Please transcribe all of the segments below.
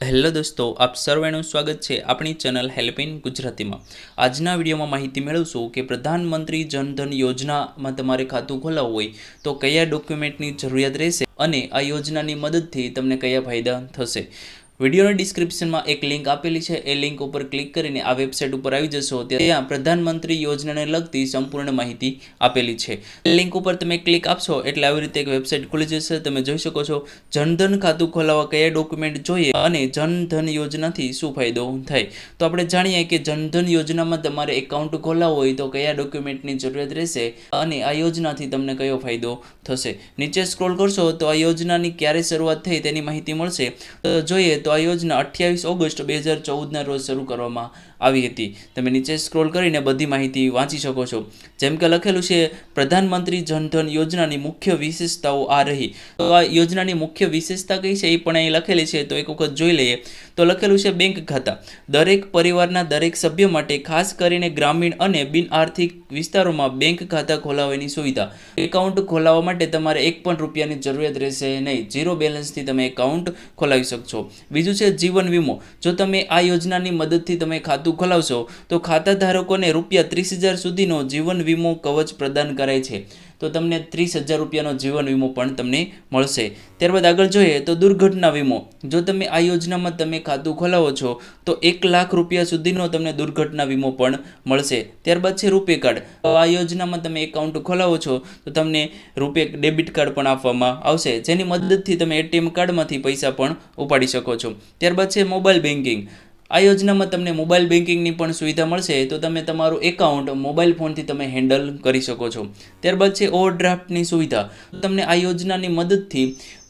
Hello દોસ્તો, આપ સર્વેનું સ્વાગત છે આપણી ચેનલ હેલ્પ ઇન ગુજરાતીમાં. આજના વિડીયોમાં માહિતી મેળવશું કે પ્રધાનમંત્રી જનધન યોજનામાં તમારે ખાતું ખોલાવવું હોય તો કયા ડોક્યુમેન્ટની જરૂરિયાત રહેશે અને આ યોજનાની મદદથી તમને કયા ફાયદા થશે. વિડીયોના ડિસ્ક્રિપ્શનમાં એક લિંક આપેલી છે. એ લિંક ઉપર ક્લિક કરીને આ વેબસાઇટ ઉપર આવી જશો. ત્યાં પ્રધાનમંત્રી યોજનાને લગતી સંપૂર્ણ માહિતી આપેલી છે. લિંક ઉપર તમે ક્લિક આપશો એટલે આવી રીતે એક વેબસાઇટ ખુલી જશે. તમે જોઈ શકો છો જનધન ખાતું ખોલાવવા કયા ડોક્યુમેન્ટ જોઈએ અને જનધન યોજનાથી શું ફાયદો થાય. તો આપણે જાણીએ કે જનધન યોજનામાં તમારે એકાઉન્ટ ખોલાવવું હોય તો કયા ડોક્યુમેન્ટની જરૂરિયાત રહેશે અને આ યોજનાથી તમને કયો ફાયદો થશે. નીચે સ્ક્રોલ કરશો તો આ યોજનાની ક્યારે શરૂઆત થઈ તેની માહિતી મળશે. જોઈએ તો આ યોજના અઠ્યાવીસ ઓગસ્ટ બે હજાર ચૌદના રોજ શરૂ કરવામાં આવી હતી. તમે નીચે સ્ક્રોલ કરીને બધી માહિતી વાંચી શકો છો. જેમ કે લખેલું છે, પ્રધાનમંત્રી જનધન યોજનાની મુખ્ય વિશેષતાઓ આ રહી. તો આ યોજનાની મુખ્ય વિશેષતા કઈ છે એ પણ અહીં લખેલી છે, તો એક વખત જોઈ લઈએ. તો લખેલું છે, બેંક ખાતા. દરેક પરિવારના દરેક સભ્ય માટે ખાસ કરીને ગ્રામીણ અને બિન આર્થિક વિસ્તારોમાં બેંક ખાતા ખોલાવવાની સુવિધા. એકાઉન્ટ ખોલાવવા માટે તમારે એક પણ રૂપિયાની જરૂરિયાત રહેશે નહીં. ઝીરો બેલેન્સથી તમે એકાઉન્ટ ખોલાવી શકશો. બીજું છે જીવન વીમો. જો તમે આ યોજનાની મદદથી તમે ખાતું ખોલાવશો, તો ખાતા ધારકોને રૂપિયા ત્રીસ હજાર સુધીનો જીવન વીમો કવચ પ્રદાન કરાય છે. તો તમને ત્રીસ હજાર રૂપિયાનો જીવન વીમો પણ તમને મળશે. ત્યારબાદ આગળ જોઈએ તો દુર્ઘટના વીમો. જો તમે આ યોજનામાં તમે ખાતું ખોલાવો છો, તો એક લાખ રૂપિયા સુધીનો તમને દુર્ઘટના વીમો પણ મળશે. ત્યારબાદ છે રૂપે કાર્ડ. આ યોજનામાં તમે એકાઉન્ટ ખોલાવો છો, તો તમને રૂપે ડેબિટ કાર્ડ પણ આપવામાં આવશે, જેની મદદથી તમે એટીએમ કાર્ડમાંથી પૈસા પણ ઉપાડી શકો છો. ત્યારબાદ છે મોબાઈલ બેન્કિંગ આ યોજનામાં તમને મોબાઈલ બેન્કિંગની પણ સુવિધા મળશે, તો તમે તમારું એકાઉન્ટ મોબાઈલ ફોનથી તમે હેન્ડલ કરી શકો છો. ત્યારબાદ છે ઓવરડ્રાફ્ટની સુવિધા. તમને આ યોજનાની મદદથી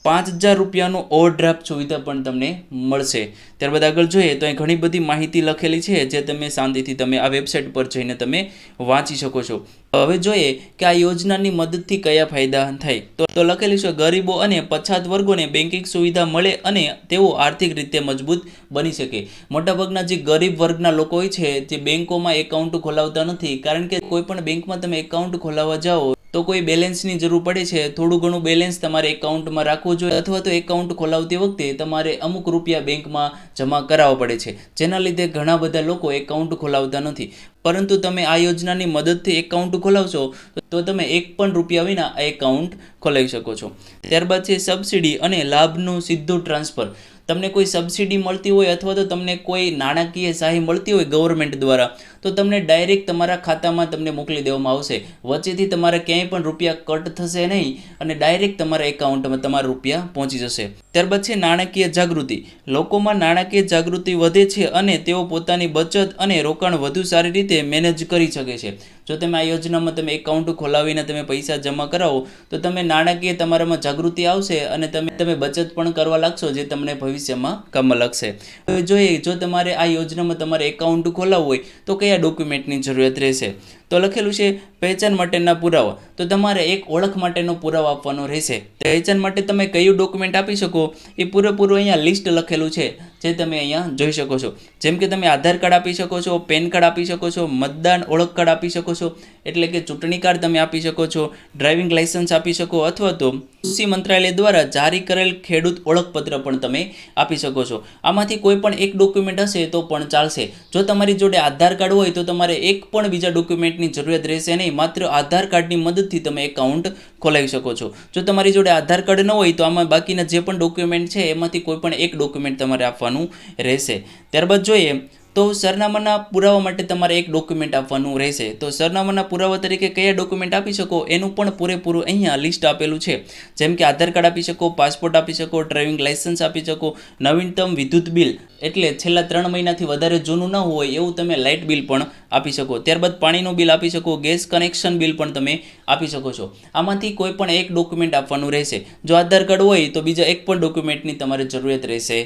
પાંચ હજાર રૂપિયાનું ઓવરડ્રાફ્ટ સુવિધા પણ તમને મળશે. ત્યારબાદ આગળ જોઈએ તો અહીં ઘણી બધી માહિતી લખેલી છે જે તમે શાંતિથી તમે આ વેબસાઇટ પર જઈને તમે વાંચી શકો છો. હવે જોઈએ કે આ યોજનાની મદદથી કયા ફાયદા થાય. તો લખેલું છે, ગરીબો અને પછાત વર્ગોને બેન્કિંગ સુવિધા મળે અને તેઓ આર્થિક રીતે મજબૂત બની શકે. મોટાભાગના જે ગરીબ વર્ગના લોકો હોય છે, જે બેન્કોમાં એકાઉન્ટ ખોલાવતા નથી, કારણ કે કોઈ પણ બેંકમાં તમે એકાઉન્ટ ખોલાવવા જાઓ તો કોઈ બેલેન્સની જરૂર પડે છે? થોડું ઘણું બેલેન્સ તમારે એકાઉન્ટમાં રાખવું જોઈએ અથવા તો એકાઉન્ટ ખોલાવતી વખતે તમારે અમુક રૂપિયા બેંકમાં જમા કરાવવા પડે છે. જેના લીધે ઘણા બધા લોકો એકાઉન્ટ ખોલાવતા નથી. પરંતુ તમે આ યોજનાની મદદથી એકાઉન્ટ ખોલાવશો, તો તમે એક પણ રૂપિયા વિના આ એકાઉન્ટ ખોલાવી શકો છો. ત્યારબાદ છે સબસિડી અને લાભનું સીધું ટ્રાન્સફર તમને કોઈ સબસિડી મળતી હોય અથવા તો તમને કોઈ નાણાકીય સહાય મળતી હોય ગવર્મેન્ટ દ્વારા તો તમને ડાયરેક્ટ તમારા ખાતામાં તમને મોકલી દેવામાં આવશે. વચ્ચેથી તમારે ક્યાંય પણ રૂપિયા કટ થશે નહીં અને ડાયરેક્ટ તમારા એકાઉન્ટમાં તમારા રૂપિયા પહોંચી જશે. ત્યારબાદ છે નાણાકીય જાગૃતિ. લોકોમાં નાણાકીય જાગૃતિ વધે છે અને તેઓ પોતાની બચત અને રોકાણ વધુ સારી રીતે મેનેજ કરી શકે છે. જો તમે આ યોજનામાં તમે એકાઉન્ટ ખોલાવીને તમે પૈસા જમા કરાવો, તો તમે નાણાકીય તમારામાં જાગૃતિ આવશે અને તમે તમે બચત પણ કરવા લાગશો જે તમને ભવિષ્યમાં કામ લાગશે. હવે જોઈએ, જો તમારે આ યોજનામાં તમારે એકાઉન્ટ ખોલાવવું હોય, તો કયા ડોક્યુમેન્ટની જરૂરિયાત રહેશે. તો લખેલું છે, પહેચાન માટેના પુરાવા. તો તમારે એક ઓળખ માટેનો પુરાવો આપવાનો રહેશે. પહેચાન માટે તમે કયું ડોક્યુમેન્ટ આપી શકો? એ પૂરેપૂરું અહીંયા લિસ્ટ લખેલું છે, જે તમે અહીંયા જોઈ શકો છો. જેમ કે તમે આધાર કાર્ડ આપી શકો છો, પેન કાર્ડ આપી શકો છો, મતદાન ઓળખ કાર્ડ આપી શકો છો, એટલે કે ચૂંટણી કાર્ડ તમે આપી શકો છો, ડ્રાઇવિંગ લાઇસન્સ આપી શકો, અથવા તો કૃષિ મંત્રાલય દ્વારા જારી કરેલ ખેડૂત ઓળખપત્ર પણ તમે આપી શકો છો. આમાંથી કોઈ પણ એક ડોક્યુમેન્ટ હશે તો પણ ચાલશે. જો તમારી જોડે આધાર કાર્ડ હોય તો તમારે એક પણ બીજા ડોક્યુમેન્ટની જરૂરિયાત રહેશે નહીં માત્ર આધાર કાર્ડની મદદથી તમે એકાઉન્ટ ખોલાવી શકો છો. જો તમારી જોડે આધાર કાર્ડ ન હોય તો આમાં બાકીના જે પણ ડોક્યુમેન્ટ છે, એમાંથી કોઈ પણ એક ડોક્યુમેન્ટ તમારે આપવાનું રહેશે. ત્યારબાદ જોઈએ તો સરનામાના પુરાવા માટે તમારે એક ડોક્યુમેન્ટ આપવાનું રહેશે. તો સરનામાના પુરાવા તરીકે કયા ડોક્યુમેન્ટ આપી શકો? એનું પણ પૂરેપૂરું અહીંયા લિસ્ટ આપેલું છે. જેમ કે આધાર કાર્ડ આપી શકો પાસપોર્ટ આપી શકો ડ્રાઇવિંગ લાઇસન્સ આપી શકો, નવીનતમ વિદ્યુત બિલ. એટલે છેલ્લા ત્રણ મહિનાથી વધારે જૂનું ન હોય એવું તમે લાઇટ બિલ પણ આપી શકો. ત્યારબાદ પાણીનું બિલ આપી શકો ગેસ કનેક્શન બિલ પણ તમે આપી શકો છો. આમાંથી કોઈ પણ એક ડોક્યુમેન્ટ આપવાનું રહેશે. જો આધાર કાર્ડ હોય તો બીજા એક પણ ડોક્યુમેન્ટની તમારે જરૂરિયાત રહેશે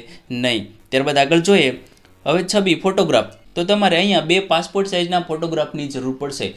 નહીં. ત્યારબાદ આગળ જોઈએ. હવે છબી ફોટોગ્રાફ તો તમારે અહીંયા બે પાસપોર્ટ સાઇઝના ફોટોગ્રાફની જરૂર પડશે.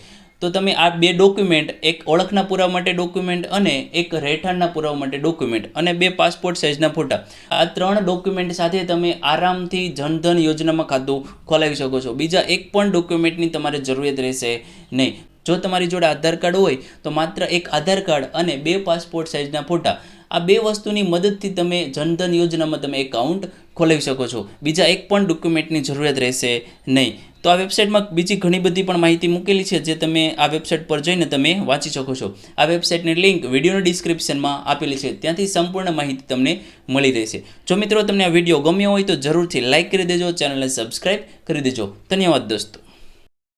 તો તમે આ બે ડોક્યુમેન્ટ એક ઓળખના પુરાવા માટે ડોક્યુમેન્ટ અને એક રહેઠાણના પુરાવા માટે ડોક્યુમેન્ટ અને બે પાસપોર્ટ સાઇઝના ફોટા. આ ત્રણ ડોક્યુમેન્ટ સાથે તમે આરામથી જનધન યોજનામાં ખાતું ખોલાવી શકો છો. બીજા એક પણ ડોક્યુમેન્ટની તમારે જરૂરિયાત રહેશે નહીં. જો તમારી જોડે આધાર કાર્ડ હોય, તો માત્ર એક આધાર કાર્ડ અને બે પાસપોર્ટ સાઇઝના ફોટા. આ બે વસ્તુની મદદથી તમે જનધન યોજનામાં તમે એકાઉન્ટ ખોલાવી શકો છો. બીજા એક પણ ડોક્યુમેન્ટની જરૂરિયાત રહેશે નહીં. તો આ વેબસાઇટમાં બીજી ઘણી બધી પણ માહિતી મૂકેલી છે, જે તમે આ વેબસાઇટ પર જઈને તમે વાંચી શકો છો. આ વેબસાઇટની લિંક વિડીયોના ડિસ્ક્રિપ્શનમાં આપેલી છે. ત્યાંથી સંપૂર્ણ માહિતી તમને મળી રહેશે. જો મિત્રો તમને આ વીડિયો ગમ્યો હોય તો જરૂરથી લાઇક કરી દેજો ચેનલને સબસ્ક્રાઇબ કરી દેજો. ધન્યવાદ દોસ્તો.